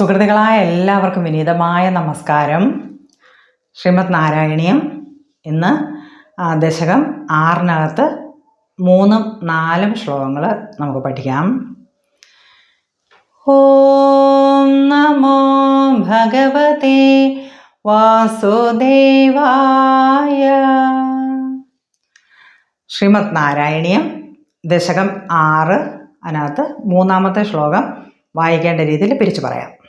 സുഹൃത്തുക്കളായ എല്ലാവർക്കും വിനീതമായ നമസ്കാരം. ശ്രീമത് നാരായണീയം. ഇന്ന് ദശകം ആറിനകത്ത് മൂന്നും നാലും ശ്ലോകങ്ങൾ നമുക്ക് പഠിക്കാം. ഓം നമോ ഭഗവതേ വാസുദേവായ. ശ്രീമത് നാരായണീയം ദശകം ആറ് അതിനകത്ത് മൂന്നാമത്തെ ശ്ലോകം വായിക്കേണ്ട രീതിയിൽ പിരിച്ചു പറയാം.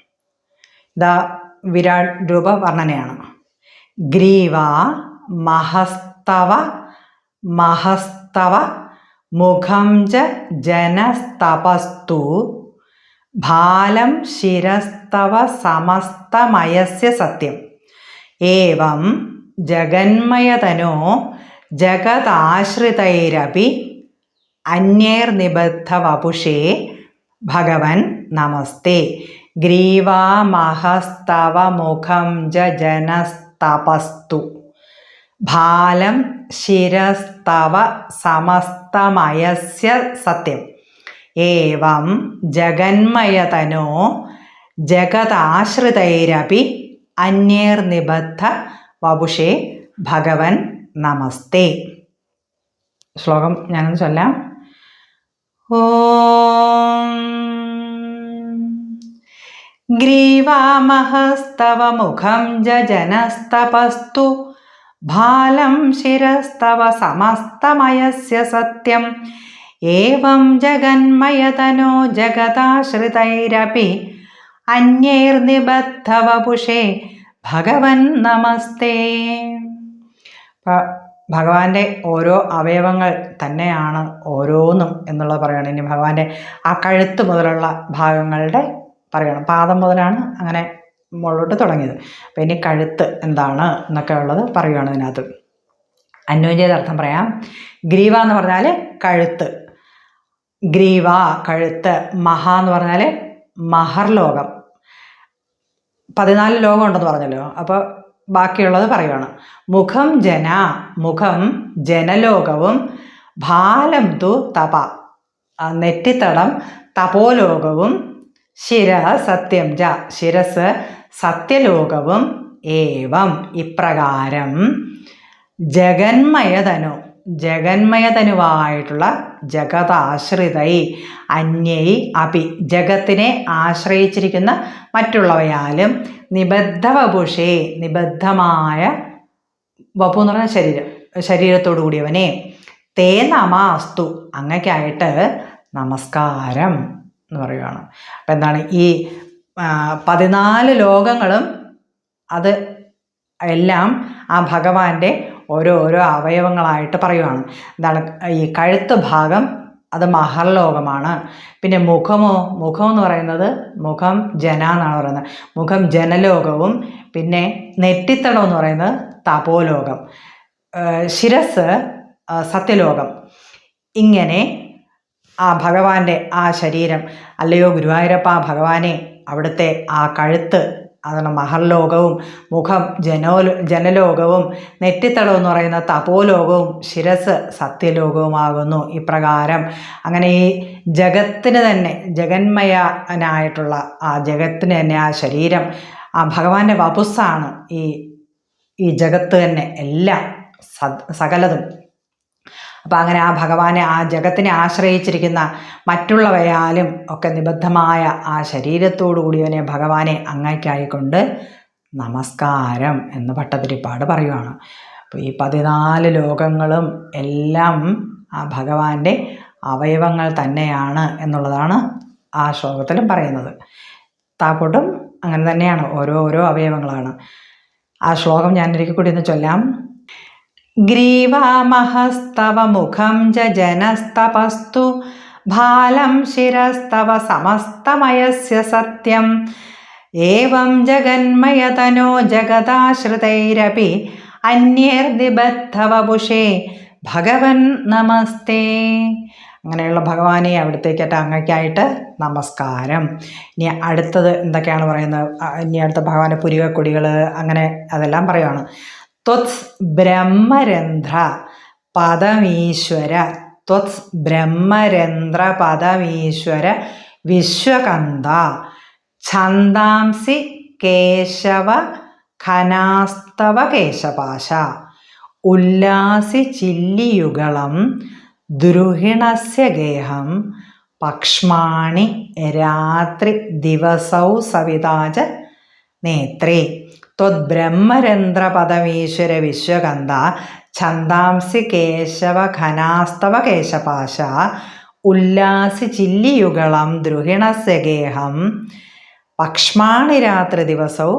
ഇതാ വിരാട് രൂപ വർണനയാണ് ഗ്രീവ മഹസ്തവ മഹസ്തവ മുഖം ച ജനസ്തപസ്തു ഭാലം ശിരസ്തവ സമസ്തമയസ്യ സത്യം. ഏവം ജഗന്മയതനോ ജഗതാശ്രിതൈരപി അന്യൈർനിബദ്ധവപുഷേ ഭഗവൻ നമസ്തേ. ഗ്രീവാമഹസ്തവ മുഖം ജനസ്തപസ്തു. ഭാലം ശിരസ്തവ സമസ്തമയസ്യ സത്യം. ഏവം ജഗന്മയതനോ ജഗതാശ്രിതൈരപി അന്യൈർനിബദ്ധ വപുഷേ ഭഗവൻ നമസ്തേ. ശ്ലോകം ഞാനൊന്ന് ചൊല്ലാം. ഓം ഗ്രീവാമഹസ്തവ മുഖം ജജനസ്തപസ്തു. ഭാലം ശിരസ്തവ സമസ്തമയസ്യ സത്യം. ഏവം ജഗന്മയതനോ ജഗതാശ്രിതൈരപി അന്യൈർനിബദ്ധവപുഷേ ഭഗവൻ നമസ്തേ. ഭഗവാന്റെ ഓരോ അവയവങ്ങൾ തന്നെയാണ് ഓരോന്നും എന്നുള്ളത് പറയുകയാണ് ഇനി ഭഗവാന്റെ ആ കഴുത്ത് മുതലുള്ള ഭാഗങ്ങളുടെ പറയണം. പാദം മുതലാണ് അങ്ങനെ മുകളിലോട്ട് തുടങ്ങിയത്. അപ്പം ഇനി കഴുത്ത് എന്താണ് എന്നൊക്കെ ഉള്ളത് പറയുകയാണ് ഇതിനകത്ത്. അന്യോന്യത അർത്ഥം പറയാം. ഗ്രീവ എന്ന് പറഞ്ഞാൽ കഴുത്ത്. ഗ്രീവ കഴുത്ത് മഹ എന്ന് പറഞ്ഞാൽ മഹർ ലോകം. പതിനാല് ലോകം ഉണ്ടെന്ന് പറഞ്ഞല്ലോ. അപ്പോൾ ബാക്കിയുള്ളത് പറയുകയാണ് മുഖം ജന മുഖം ജനലോകവും ഭാലം തു തപ. നെറ്റിത്തടം തപോലോകവും ശിര സത്യം ജ. ശിരസ് സത്യലോകവും ഏവം ഇപ്രകാരം. ജഗന്മയതനു ജഗന്മയതനുവായിട്ടുള്ള ജഗതാശ്രിതൈ അന്യൈ അപി ജഗത്തിനെ ആശ്രയിച്ചിരിക്കുന്ന മറ്റുള്ളവയാലും നിബദ്ധ വപുഷേ നിബദ്ധമായ വപു എന്ന് പറഞ്ഞ ശരീരം ശരീരത്തോടു കൂടിയവനെ. തേ നമാസ്തു അങ്ങക്കായിട്ട് നമസ്കാരം. എന്ന് പറയുകയാണ് അപ്പം എന്താണ് ഈ പതിനാല് ലോകങ്ങളും അത് എല്ലാം ആ ഭഗവാന്റെ ഓരോ ഓരോ അവയവങ്ങളായിട്ട് പറയുകയാണ് എന്താണ് ഈ കഴുത്ത് ഭാഗം അത് മഹർലോകമാണ്. പിന്നെ മുഖമോ മുഖം എന്ന് പറയുന്നത് മുഖം ജന എന്നാണ് പറയുന്നത്. മുഖം ജനലോകവും പിന്നെ നെറ്റിത്തടം എന്ന് പറയുന്നത് തപോലോകം. ശിരസ് സത്യലോകം. ഇങ്ങനെ ആ ഭഗവാന്റെ ആ ശരീരം. അല്ലയോ ഗുരുവായൂരപ്പ ഭഗവാനെ അവിടുത്തെ ആ കഴുത്ത് അതാണ് മഹർലോകവും മുഖം ജനോ ജനലോകവും നെറ്റിത്തളം എന്ന് പറയുന്ന തപോലോകവും ശിരസ് സത്യലോകവുമാകുന്നു ഇപ്രകാരം. അങ്ങനെ ഈ ജഗത്തിന് തന്നെ ജഗന്മയനായിട്ടുള്ള ആ ജഗത്തിന് തന്നെ ആ ശരീരം ആ ഭഗവാന്റെ വപുസ്സാണ് ഈ ഈ ജഗത്ത് തന്നെ എല്ലാം സകലതും. അപ്പം അങ്ങനെ ആ ഭഗവാനെ ആ ജഗത്തിനെ ആശ്രയിച്ചിരിക്കുന്ന മറ്റുള്ളവയാലും ഒക്കെ നിബദ്ധമായ ആ ശരീരത്തോടു കൂടിയവനെ ഭഗവാനെ അങ്ങയ്ക്കായിക്കൊണ്ട് നമസ്കാരം എന്ന് ഭട്ടതിരിപ്പാട് പറയുവാണ്. അപ്പോൾ ഈ പതിനാല് ലോകങ്ങളും എല്ലാം ആ ഭഗവാന്റെ അവയവങ്ങൾ തന്നെയാണ് എന്നുള്ളതാണ് ആ ശ്ലോകത്തിലും പറയുന്നത്. താപ്പോട്ടും അങ്ങനെ തന്നെയാണ്. ഓരോ ഓരോ അവയവങ്ങളാണ്. ആ ശ്ലോകം ഞാൻ ഒരിക്കൽ കൂടി ഒന്ന് ചൊല്ലാം. ഗ്രീവാമഹസ്തവ മുഖം ജനസ്തപസ്തു ഭാലം ശിരസ്തവ സമസ്തമയസ്യ സത്യം. ഏവം ജഗന്മയതനോ അന്യേർദിബദ്ധവ അന്യർദിബദ്ധവപുഷേ ഭഗവൻ നമസ്തേ. അങ്ങനെയുള്ള ഭഗവാനെ അവിടത്തേക്കിട്ട് അങ്ങയ്ക്കായിട്ട് നമസ്കാരം. ഇനി അടുത്തത് എന്തൊക്കെയാണ് പറയുന്നത്? ഇനി അടുത്ത ഭഗവാന്റെ പുരികക്കൊടികൾ അങ്ങനെ അതെല്ലാം പറയുവാണ്. ത്വത് ബ്രഹ്മരന്ധ്ര പദമീശ്വര ത്വത് ബ്രഹ്മരന്ധ്ര പദമീശ്വര വിശ്വകന്ത ഛന്ദാംസി കേശവ ഖനാസ്തവ കേശപാശ ഉല്ലാസി ചില്ലിയുഗളം ദ്രുഹിണസ്യ ഗേഹം പക്ഷ്മാണി രാത്രി ദിവസൗ സവിതാജ നേത്രേ. ത്വദ്ബ്രഹ്മരന്ധ്രപദമീശ്വര വിശ്വകന്ത ഛന്ദാംസി കേശവ ഘനാസ്തവ കേശപാശ ഉല്ലാസി ചില്ലിയുഗളം ദ്രുഹിണസ്യ ഗേഹം പക്ഷ്മാണി രാത്രി ദിവസൗ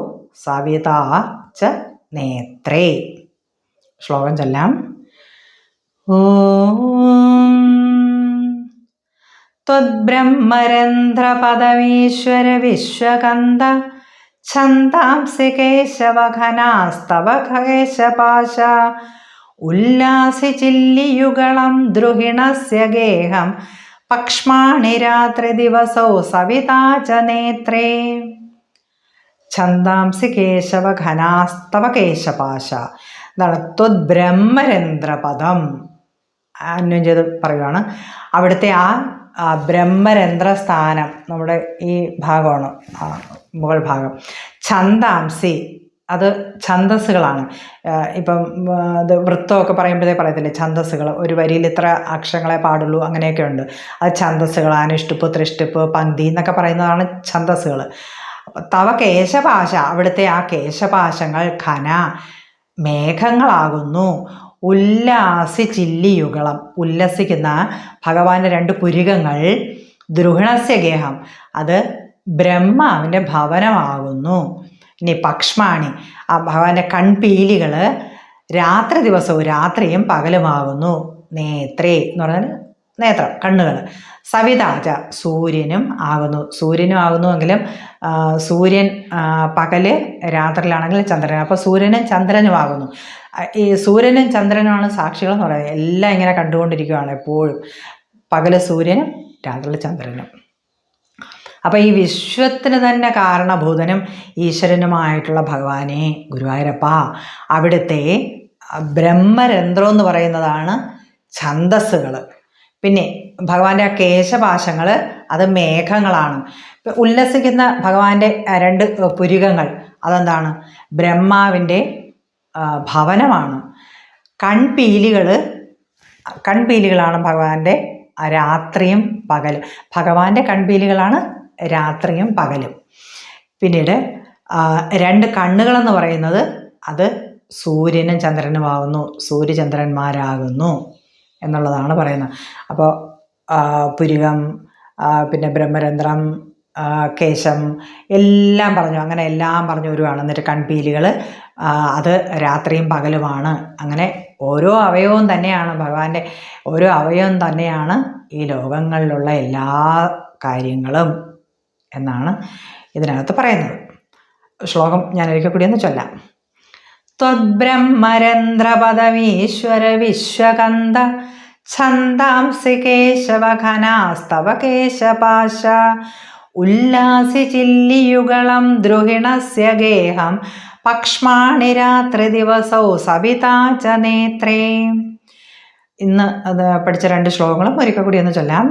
സവിതാ ച നേത്രേ ശ്ലോകം ചൊല്ലാം ഓം त्वद्ब्रह्मरन्ध्रपदमीश्वर विश्वकन्द ഛന്ദാംസി കേശവഘനാസ്തവ കേശപാശ ഉല്ലാസി ചില്ലിയുഗളം ദ്രുഹിണസ്യ ഗേഹം. പക്ഷ്മാണി രാത്രി ദിവസോ സവിതാ ച നേത്രേ. ഛന്ദാംസി കേശവ ഘനാസ്തവ കേശപാശ. എന്താണ് ത്വദ്ബ്രഹ്മരന്ധ്രപദം അന്വം ചെയ്ത് പറയുകയാണ് അവിടുത്തെ ആ ആ ബ്രഹ്മരന്ധ്രസ്ഥാനം നമ്മുടെ ഈ ഭാഗമാണ് മുകൾ ഭാഗം. ഛന്ദാംസി അത് ഛന്ദസ്സുകളാണ്. ആ, ഇപ്പം ഇത് വൃത്തമൊക്കെ പറയുമ്പോഴേ പറയത്തില്ലേ ഛന്ദസ്സുകൾ. ഒരു വരിയിൽ ഇത്ര അക്ഷരങ്ങളെ പാടുള്ളൂ അങ്ങനെയൊക്കെ ഉണ്ട് അത് ഛന്ദസ്സുകൾ അനുഷ്ടുപ്പ് ത്രിഷ്ടുപ്പ് പന്തി എന്നൊക്കെ പറയുന്നതാണ് ഛന്ദസ്സുകൾ. തവ കേശപാശ അവിടുത്തെ ആ കേശപാശങ്ങൾ ഖന മേഘങ്ങളാകുന്നു. ഉല്ലാസി ചില്ലിയുഗളം ഉല്ലസിക്കുന്ന ഭഗവാന്റെ രണ്ട് പുരികങ്ങൾ ദ്രുഹിണസ്യ ഗേഹം. അത് ബ്രഹ്മാവിന്റെ ഭവനമാകുന്നു. ഇനി പക്ഷ്മാണി. ആ ഭഗവാന്റെ കൺപീലികൾ രാത്രി ദിവസവും രാത്രിയും പകലുമാകുന്നു. നേത്രേ എന്ന് പറഞ്ഞാൽ നേത്രം കണ്ണുകൾ സവിതാജ സൂര്യനും ആകുന്നു. സൂര്യനും ആകുന്നുവെങ്കിലും സൂര്യൻ പകൽ രാത്രിയിലാണെങ്കിൽ ചന്ദ്രൻ. അപ്പോൾ സൂര്യനും ചന്ദ്രനും ആകുന്നു. ഈ സൂര്യനും ചന്ദ്രനുമാണ് സാക്ഷികളെന്ന് പറയുന്നത്. എല്ലാം ഇങ്ങനെ കണ്ടുകൊണ്ടിരിക്കുകയാണ് എപ്പോഴും. പകൽ സൂര്യനും രാത്രിയിൽ ചന്ദ്രനും. അപ്പോൾ ഈ വിശ്വത്തിന് തന്നെ കാരണഭൂതനും ഈശ്വരനുമായിട്ടുള്ള ഭഗവാനെ ഗുരുവായൂരപ്പ അവിടുത്തെ ബ്രഹ്മരന്ധ്രം എന്ന് പറയുന്നതാണ് ഛന്ദസ്സുകൾ പിന്നെ ഭഗവാന്റെ ആ കേശപാശങ്ങൾ അത് മേഘങ്ങളാണ്. ഉല്ലസിക്കുന്ന ഭഗവാന്റെ രണ്ട് പുരുകങ്ങൾ അതെന്താണ്? ബ്രഹ്മാവിന്റെ ഭവനമാണ്. കൺപീലികൾ കൺപീലികളാണ് ഭഗവാന്റെ രാത്രിയും പകലും. ഭഗവാന്റെ കൺപീലികളാണ് രാത്രിയും പകലും. പിന്നീട് രണ്ട് കണ്ണുകളെന്ന് പറയുന്നത് അത് സൂര്യനും ചന്ദ്രനുമാകുന്നു സൂര്യചന്ദ്രന്മാരാകുന്നു. എന്നുള്ളതാണ് പറയുന്നത്. അപ്പോൾ പുരികം പിന്നെ ബ്രഹ്മരന്ധ്രം കേശം എല്ലാം പറഞ്ഞു. അങ്ങനെ എല്ലാം പറഞ്ഞു വരുവാണ്. എന്നിട്ട് കൺപീലികൾ അത് രാത്രിയും പകലുമാണ്. അങ്ങനെ ഓരോ അവയവവും തന്നെയാണ് ഭഗവാന്റെ ഓരോ അവയവം തന്നെയാണ് ഈ ലോകങ്ങളിലുള്ള എല്ലാ കാര്യങ്ങളും എന്നാണ് ഇതിനകത്ത് പറയുന്നത്. ശ്ലോകം ഞാൻ ഒരിക്കൽ കൂടി ഒന്ന് ചൊല്ലാം. ത്വദ്ബ്രഹ്മരന്ധ്രപദമീശ്വര വിശ്വകന്ത ഛന്ദാംസി കേശവഘനാസ്തവ കേശപാശ ഉല്ലാസി ചില്ലിയുഗളം ദ്രുഹിണസ്യ ഗേഹം പക്ഷ്മാണി രാത്രി ദിവസോ സവിതാ ച നേത്രേ. ഇന്ന് അത് പഠിച്ച രണ്ട് ശ്ലോകങ്ങളും ഒരിക്കൽ കൂടി ഒന്ന് ചൊല്ലാം.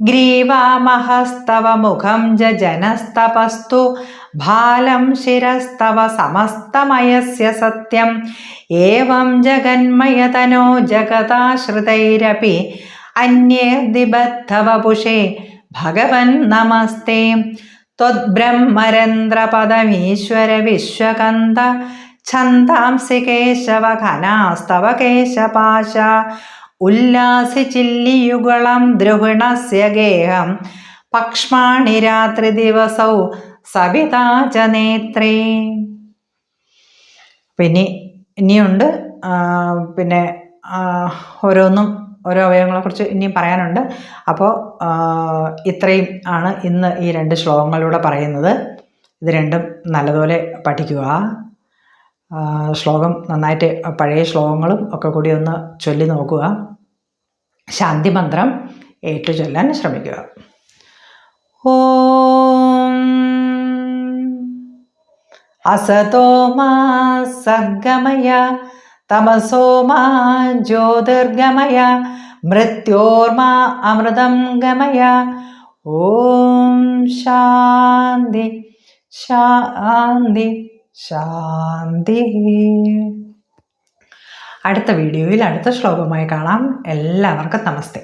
ग्रीवामहस्तव मुखं जनस्तपस्तु भालं शिरस्तव समस्तमयस्य सत्यम् एवं जगन्मयतनो जगदाश्रितैरपि अन्ये दिबद्धवपुषे भगवन् नमस्ते त्वद्ब्रह्मरन्ध्रपदमीश्वरविश्वकन्द छन्दांसि केशवघनास्तव केशपाश ഉല്ലാസിച്ചില്ലിയുകളം ദ്രുഹിണസ്യ പക്ഷ്മാണി രാത്രി ദിവസൗ സവിതാച നേത്രേ പിന്നെ ഇനിയുണ്ട് പിന്നെ ഓരോന്നും ഓരോ അവയവങ്ങളെക്കുറിച്ച് ഇനിയും പറയാനുണ്ട്. അപ്പോൾ ഇത്രയും ആണ് ഇന്ന് ഈ രണ്ട് ശ്ലോകങ്ങളിലൂടെ പറയുന്നത്. ഇത് രണ്ടും നല്ലതുപോലെ പഠിക്കുക. ശ്ലോകം നന്നായിട്ട് പഴയ ശ്ലോകങ്ങളും ഒക്കെ കൂടി ഒന്ന് ചൊല്ലി നോക്കുക. ശാന്തിമന്ത്രം ഏറ്റു ചൊല്ലാൻ ശ്രമിക്കുക. ഓം. അസതോ മാ സർഗമയ തമസോ മാ ജ്യോതിർഗമയ മൃത്യോർമാ അമൃതം ഗമയ. ഓം ശാന്തി ശാന്തി. ശാന്തി. അടുത്ത വീഡിയോയിൽ അടുത്ത ശ്ലോകമായി കാണാം. എല്ലാവർക്കും നമസ്തേ.